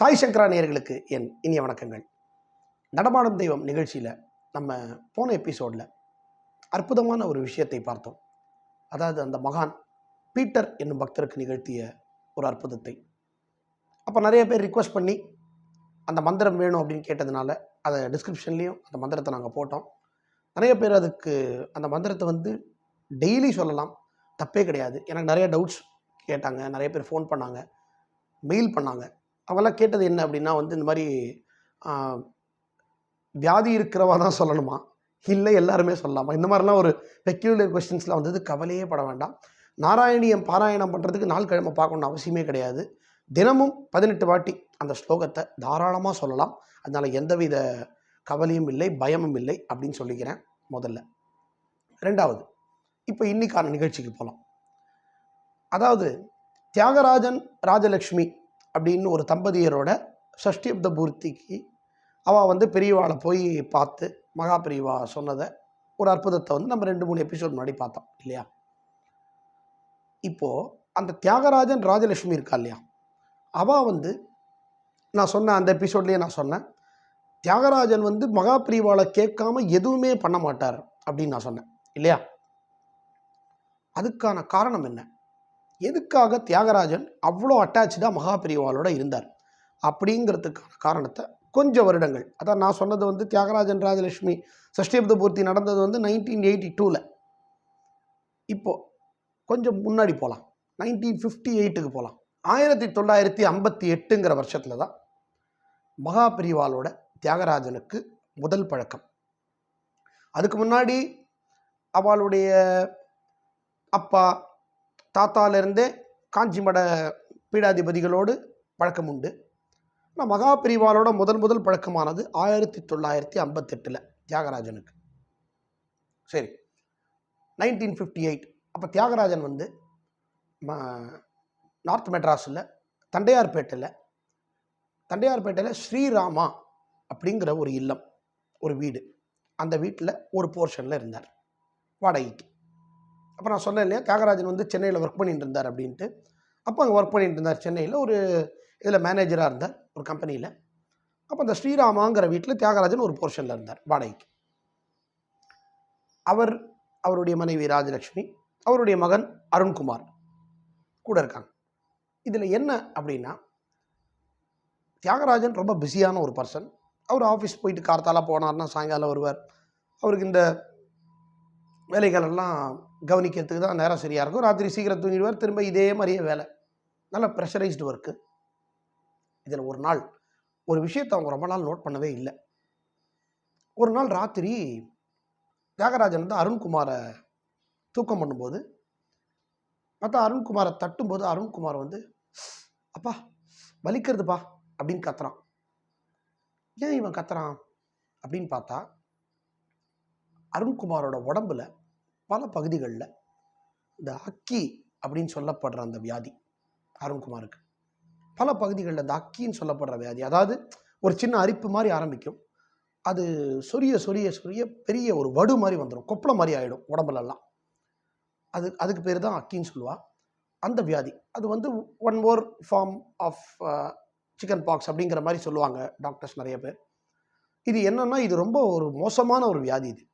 சாய் சங்கரா நேர்களுக்கு என் இனிய வணக்கங்கள். நடமாடும் தெய்வம் நிகழ்ச்சியில் நம்ம போன எபிசோடில் அற்புதமான ஒரு விஷயத்தை பார்த்தோம். அதாவது அந்த மகான் பீட்டர் என்னும் பக்தருக்கு நிகழ்த்திய ஒரு அற்புதத்தை. அப்போ நிறைய பேர் ரிக்வஸ்ட் பண்ணி அந்த மந்திரம் வேணும் அப்படின்னு கேட்டதுனால அதை டிஸ்கிரிப்ஷன்லேயும் அந்த மந்திரத்தை நாங்கள் போட்டோம். நிறைய பேர் அதுக்கு அந்த மந்திரத்தை வந்து டெய்லி சொல்லலாம். தப்பே கிடையாது. எனக்கு நிறைய டவுட்ஸ் கேட்டாங்க. நிறைய பேர் ஃபோன் பண்ணாங்க. மெயில் பண்ணாங்க. அவெல்லாம் கேட்டது என்ன அப்படின்னா வந்து இந்த மாதிரி வியாதி இருக்கிறவா தான் சொல்லணுமா? இல்லை எல்லாருமே சொல்லலாமா? இந்த மாதிரிலாம் ஒரு பெக்யூலர் கொஸ்டின்ஸ்லாம் வந்தது கவலையே பட வேண்டாம். நாராயணியம் பாராயணம் பண்ணுறதுக்கு நாள் கிழமை பார்க்கணும்னு அவசியமே கிடையாது. தினமும் பதினெட்டு வாட்டி அந்த ஸ்லோகத்தை தாராளமாக சொல்லலாம். அதனால் எந்தவித கவலையும் இல்லை பயமும் இல்லை அப்படின்னு சொல்லிக்கிறேன் முதல்ல. ரெண்டாவது இப்போ இன்னைக்கான நிகழ்ச்சிக்கு போகலாம் அதாவது தியாகராஜன் ராஜலக்ஷ்மி அப்படின்னு ஒரு தம்பதியரோட சஷ்டியப்த பூர்த்திக்கு அவள் வந்து பெரியவாளை போய் பார்த்து மகா பெரியவா சொன்னதை ஒரு அற்புதத்தை வந்து நம்ம ரெண்டு மூணு எபிசோட் முன்னாடி பார்த்தோம் இல்லையா? இப்போது அந்த தியாகராஜன் ராஜலட்சுமி இருக்கா இல்லையா? அவள் வந்து நான் சொன்ன அந்த எபிசோட்லேயே நான் சொன்னேன் தியாகராஜன் வந்து மகா பிரிவாளை கேட்காம எதுவுமே பண்ண மாட்டார் அப்படின்னு நான் சொன்னேன் இல்லையா? அதுக்கான காரணம் என்ன? எதுக்காக தியாகராஜன் அவ்வளோ அட்டாச்சாக மகாபிரிவாளோட இருந்தார்? அப்படிங்கிறதுக்கான காரணத்தை கொஞ்சம் வருடங்கள். அதான் நான் சொன்னது வந்து தியாகராஜன் ராஜலட்சுமி சஷ்டியப்த பூர்த்தி நடந்தது வந்து நைன்டீன் எயிட்டி டூவில் இப்போது கொஞ்சம் முன்னாடி போகலாம் நைன்டீன் ஃபிஃப்டி எயிட்டுக்கு போகலாம் ஆயிரத்தி தொள்ளாயிரத்தி ஐம்பத்தி எட்டுங்கிற வருஷத்தில் தான் மகாபிரிவாளோட தியாகராஜனுக்கு முதல் பழக்கம். அதுக்கு முன்னாடி அவளுடைய அப்பா தாத்தாலேருந்தே காஞ்சிமட பீடாதிபதிகளோடு பழக்கம் உண்டு ஆனால் மகா பிரிவாலோட முதல் முதல் பழக்கமானது ஆயிரத்தி தொள்ளாயிரத்தி ஐம்பத்தெட்டில் தியாகராஜனுக்கு. சரி நைன்டீன் ஃபிஃப்டி எயிட் அப்போ தியாகராஜன் வந்து ம- நார்த் மெட்ராஸில் தண்டையார்பேட்டையில் தண்டையார்பேட்டையில் ஸ்ரீராமா அப்படிங்கிற ஒரு இல்லம் ஒரு வீடு. அந்த வீட்டில் ஒரு போர்ஷனில் இருந்தார் வாடகைக்கு. அப்போ நான் சொன்னேன் இல்லையா தியாகராஜன் வந்து சென்னையில் ஒர்க் பண்ணிட்டு இருந்தார் அப்படின்ட்டு. அப்போ அங்கே ஒர்க் பண்ணிட்டு இருந்தார் சென்னையில் ஒரு இதில் மேனேஜராக இருந்தார் ஒரு கம்பெனியில் அப்போ அந்த ஸ்ரீராமாங்கிற வீட்டில் தியாகராஜன் ஒரு போர்ஷனில் இருந்தார் வாடகைக்கு. அவர் அவருடைய மனைவி ராஜலக்ஷ்மி அவருடைய மகன் அருண்குமார் கூட இருக்காங்க. இதில் என்ன அப்படின்னா தியாகராஜன் ரொம்ப பிஸியான ஒரு பர்சன் அவர் ஆஃபீஸ் போயிட்டு கார்த்தால போனார்னா சாயங்காலம் வருவார். அவருக்கு இந்த வேலைகளெல்லாம் கவனிக்கிறதுக்கு தான் நேரம் சரியாக இருக்கும். ராத்திரி சீக்கிரம் தூங்கிடுவார். திரும்ப இதே மாதிரியே வேலை. நல்ல ப்ரெஷரைஸ்டு ஒர்க்கு இதில் ஒரு நாள் ஒரு விஷயத்தை அவங்க ரொம்ப நாள் நோட் பண்ணவே இல்லை. ஒரு நாள் ராத்திரி தியாகராஜன் வந்து அருண்குமாரை தூக்கம் பண்ணும்போது பார்த்தா அருண்குமாரை தட்டும்போது அருண்குமார் வந்து அப்பா வலிக்கிறதுப்பா அப்படின்னு கத்துறான். ஏன் இவன் கத்துறான்? அப்படின்னு பார்த்தா அருண்குமாரோட உடம்புல பல பகுதிகளில் இந்த அக்கி அப்படின்னு சொல்லப்படுற அந்த வியாதி அருண்குமாருக்கு. பல பகுதிகளில் இந்த அக்கின்னு சொல்லப்படுற வியாதி அதாவது ஒரு சின்ன அரிப்பு மாதிரி ஆரம்பிக்கும். அது சொரிய சொரிய சொரிய பெரிய ஒரு வடு மாதிரி வந்துடும் கொப்பளம் மாதிரி ஆகிடும் உடம்புலலாம். அது அதுக்கு பேர் தான் அக்கின்னு சொல்லுவா. அந்த வியாதி. அது வந்து one more form of chicken pox அப்படிங்கிற மாதிரி சொல்லுவாங்க டாக்டர்ஸ் நிறைய பேர். இது என்னென்னா இது ரொம்ப ஒரு மோசமான ஒரு வியாதி இது.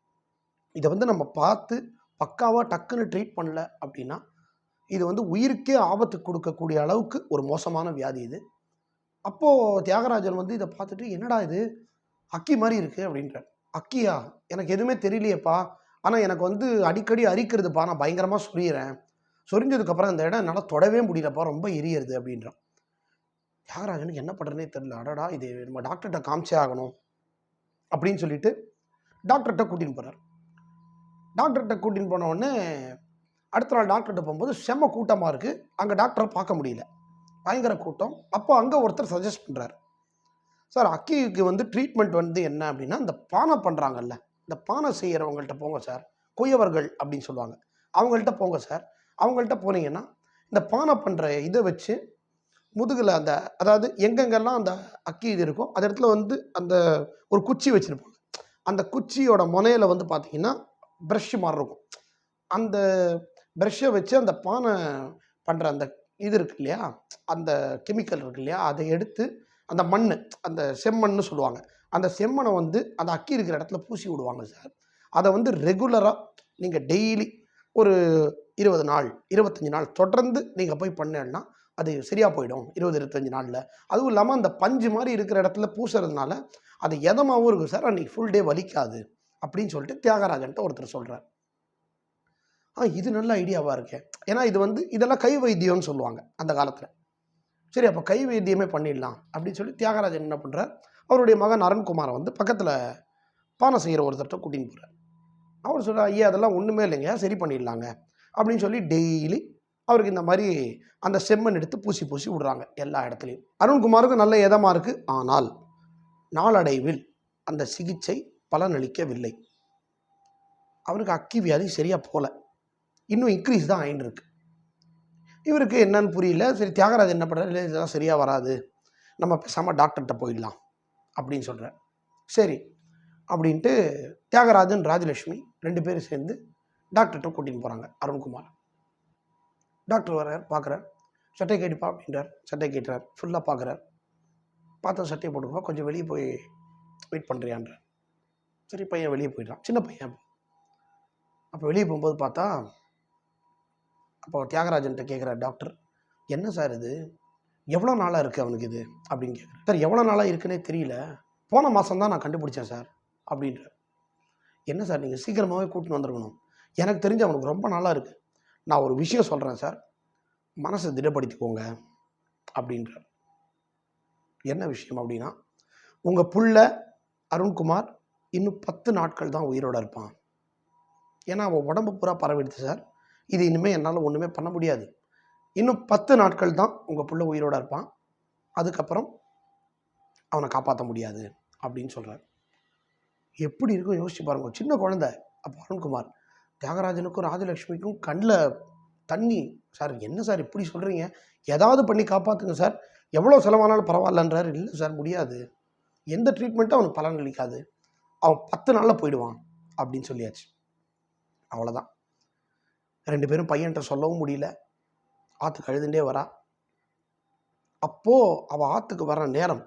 இதை வந்து நம்ம பார்த்து பக்காவாக டக்குன்னு ட்ரீட் பண்ணல அப்படின்னா இது வந்து உயிருக்கே ஆபத்து கொடுக்கக்கூடிய அளவுக்கு ஒரு மோசமான வியாதி இது. அப்போது தியாகராஜன் வந்து இதை பார்த்துட்டு என்னடா இது? அக்கி மாதிரி இருக்குது அப்படின்றார். அக்கியா? எனக்கு எதுவுமே தெரியலையேப்பா. ஆனால் எனக்கு வந்து அடிக்கடி அரிக்கிறதுப்பா. நான் பயங்கரமாக சொரியிறேன் சொரிஞ்சதுக்கப்புறம் அந்த இடம் என்னால் தொடவே முடியலப்பா. ரொம்ப எரியறது அப்படின்றான். தியாகராஜனுக்கு என்ன பண்ணுறதுனே தெரியல. அடடா இது நம்ம டாக்டர்கிட்ட காமிச்சே ஆகணும் அப்படின்னு சொல்லிட்டு டாக்டர்கிட்ட கூட்டின்னு போகிறார் டாக்டர்கிட்ட கூட்டின்னு போன உடனே அடுத்த நாள் டாக்டர்கிட்ட போகும்போது செம்ம கூட்டமாக இருக்குது அங்கே டாக்டரை பார்க்க முடியல. பயங்கர கூட்டம். அப்போ அங்கே ஒருத்தர் சஜஸ்ட் பண்ணுறாரு சார் அக்கிக்கு வந்து ட்ரீட்மெண்ட் வந்து என்ன அப்படின்னா இந்த பானை பண்ணுறாங்கல்ல இந்த பானை செய்கிறவங்கள்ட்ட போங்க சார். குயவர்கள் அப்படின்னு சொல்லுவாங்க. அவங்கள்ட்ட போங்க சார். அவங்கள்ட்ட போனீங்கன்னா இந்த பானை பண்ணுற இதை வச்சு முதுகில் அந்த அதாவது எங்கெங்கெல்லாம் அந்த அக்கி இது இருக்கோ அந்த இடத்துல வந்து அந்த ஒரு குச்சி வச்சுருப்பாங்க. அந்த குச்சியோட முனையில் வந்து பார்த்தீங்கன்னா ப்ரஷ் மாதிரி இருக்கும். அந்த ப்ரஷ்ஷை வச்சு அந்த பானை பண்ணுற அந்த இது இருக்கு இல்லையா? அந்த கெமிக்கல் இருக்கு இல்லையா? அதை எடுத்து அந்த மண் அந்த செம்மண்னு சொல்லுவாங்க. அந்த செம்மண்ணை வந்து அந்த அக்கி இருக்கிற இடத்துல பூசி விடுவாங்க சார். அதை வந்து ரெகுலராக நீங்கள் டெய்லி ஒரு இருபது நாள் இருபத்தஞ்சி நாள் தொடர்ந்து நீங்கள் போய் பண்ணேன்னா அது சரியாக போயிடும். இருபது இருபத்தஞ்சி நாளில். அதுவும் இல்லாமல் அந்த பஞ்சு மாதிரி இருக்கிற இடத்துல பூசுறதுனால அது எதமாகவும் இருக்கும் சார். அன்றைக்கி ஃபுல் டே வலிக்காது. அப்படின்னு சொல்லிட்டு தியாகராஜன்ட்ட ஒருத்தர் சொல்கிறார் ஆ இது நல்ல ஐடியாவாக இருக்கேன் ஏன்னா இது வந்து இதெல்லாம் கை வைத்தியம்னு சொல்லுவாங்க அந்த காலத்தில். சரி அப்போ கை வைத்தியமே பண்ணிடலாம் அப்படின்னு சொல்லி தியாகராஜன் என்ன பண்ணுறார் அவருடைய மகன் அருண்குமாரை வந்து பக்கத்தில் பானை செய்கிற ஒருத்தர்கிட்ட கூட்டின்னு போகிறார் அவர் சொல்கிறார் ஐயா அதெல்லாம் ஒன்றுமே இல்லைங்க. சரி பண்ணிடலாங்க. அப்படின்னு சொல்லி டெய்லி அவருக்கு இந்த மாதிரி அந்த செம்மண் எடுத்து பூசி பூசி விடுறாங்க எல்லா இடத்துலையும். அருண்குமாருக்கு நல்ல இதமாக இருக்குது ஆனால் நாளடைவில் அந்த சிகிச்சை பலனளிக்கவில்லை அவருக்கு அக்கி வியாதி சரியாக போகல இன்னும் இன்க்ரீஸ் தான் ஆயின்னு இருக்கு இவருக்கு என்னன்னு புரியல. சரி தியாகராஜ் என்ன பண்ணுறாரு இல்லை இதெல்லாம் சரியாக வராது. நம்ம பேசாமல் டாக்டர்கிட்ட போயிடலாம் அப்படின்னு சொல்கிறேன் சரி அப்படின்ட்டு தியாகராஜன் ராஜலட்சுமி ரெண்டு பேரும் சேர்ந்து டாக்டர்கிட்ட கூட்டின்னு போகிறாங்க அருண்குமார். டாக்டர் வர்றார் பார்க்குறார் சட்டை கேட்டுப்பா அப்படின்றார். சட்டை கேட்டுறார். ஃபுல்லாக பார்க்குறார் பார்த்த சட்டையை போட்டுக்கோ கொஞ்சம் வெளியே போய் வெயிட் பண்ணுறியான்றார் சரி பையன் வெளியே போயிடுறான். சின்ன பையன் அப்போ. வெளியே போகும்போது பார்த்தா அப்போ தியாகராஜன்ட்ட கேட்குற டாக்டர் என்ன சார் இது? எவ்வளோ நாளாக இருக்குது அவனுக்கு இது? அப்படின்னு கேட்குறேன் சார் எவ்வளோ நாளாக இருக்குன்னே தெரியல. போன மாதம் தான் நான் கண்டுபிடிச்சேன் சார். அப்படின்ற என்ன சார் நீங்கள் சீக்கிரமாகவே கூட்டின்னு வந்துருக்கணும். எனக்கு தெரிஞ்சு அவனுக்கு ரொம்ப நாளாக இருக்குது நான் ஒரு விஷயம் சொல்கிறேன் சார். மனசை திடப்படுத்திக்கோங்க. அப்படின்றார். என்ன விஷயம் அப்படின்னா உங்கள் புள்ள அருண்குமார் இன்னும் பத்து நாட்கள் தான் உயிரோடு இருப்பான். ஏன்னா அவன் உடம்பு பூரா பரவிடுது சார். இது இனிமேல் என்னால் ஒன்றுமே பண்ண முடியாது. இன்னும் பத்து நாட்கள் தான் உங்கள் பிள்ளை உயிரோடு இருப்பான். அதுக்கப்புறம் அவனை காப்பாற்ற முடியாது அப்படின்னு சொல்கிறார் எப்படி இருக்கும் யோசிச்சு பாருங்க. சின்ன குழந்தை. அப்போ அருண்குமார் தியாகராஜனுக்கும் ராஜலக்ஷ்மிக்கும் கண்ணில் தண்ணி. சார் என்ன சார் இப்படி சொல்கிறீங்க ஏதாவது பண்ணி காப்பாற்றுங்க சார். எவ்வளோ செலவானாலும் பரவாயில்லன்றார். இல்லை சார் முடியாது. எந்த ட்ரீட்மெண்ட்டும் அவனுக்கு பலன் அளிக்காது. அவன் பத்து நாளில் போயிடுவான் அப்படின்னு சொல்லியாச்சு. அவ்வளோதான் ரெண்டு பேரும் பையன்கிட்ட சொல்லவும் முடியல. ஆற்றுக்கு அழுதுண்டே வரா. அப்போது அவள் ஆற்றுக்கு வர நேரம்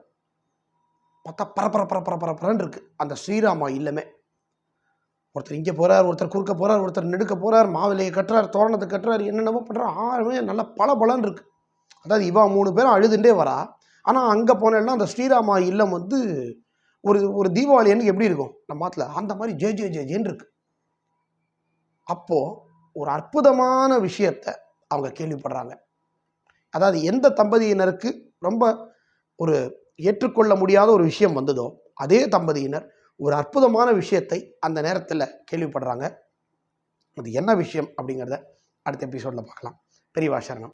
பார்த்தா பரபர பரபர பரபரன்னு இருக்குது அந்த ஸ்ரீராமா இல்லமே. ஒருத்தர் இங்கே போகிறார் ஒருத்தர் குறுக்க போகிறார் ஒருத்தர் நெடுக்க போகிறார் மாவிலையை கட்டுறார் தோரணத்தை கட்டுறார் என்னென்னமோ பண்ணுறார் ஆறுமே நல்ல பல பலன் இருக்குது அதாவது இவா மூணு பேரும் அழுதுண்டே வரா. ஆனால் அங்கே போனேன்னா அந்த ஸ்ரீராமா இல்லம் வந்து ஒரு ஒரு தீபாவளி அன்னைக்கு எப்படி இருக்கும்? நம்ம மாத்தில் அந்த மாதிரி ஜே ஜே ஜே ஜேன்னு இருக்கு. அப்போது ஒரு அற்புதமான விஷயத்தை அவங்க கேள்விப்படுறாங்க. அதாவது எந்த தம்பதியினருக்கு ரொம்ப ஒரு ஏற்றுக்கொள்ள முடியாத ஒரு விஷயம் வந்ததோ அதே தம்பதியினர் ஒரு அற்புதமான விஷயத்தை அந்த நேரத்தில் கேள்விப்படுறாங்க. அது என்ன விஷயம் அப்படிங்கிறத அடுத்த எபிசோடில் பார்க்கலாம். பெரியவா சரணம்.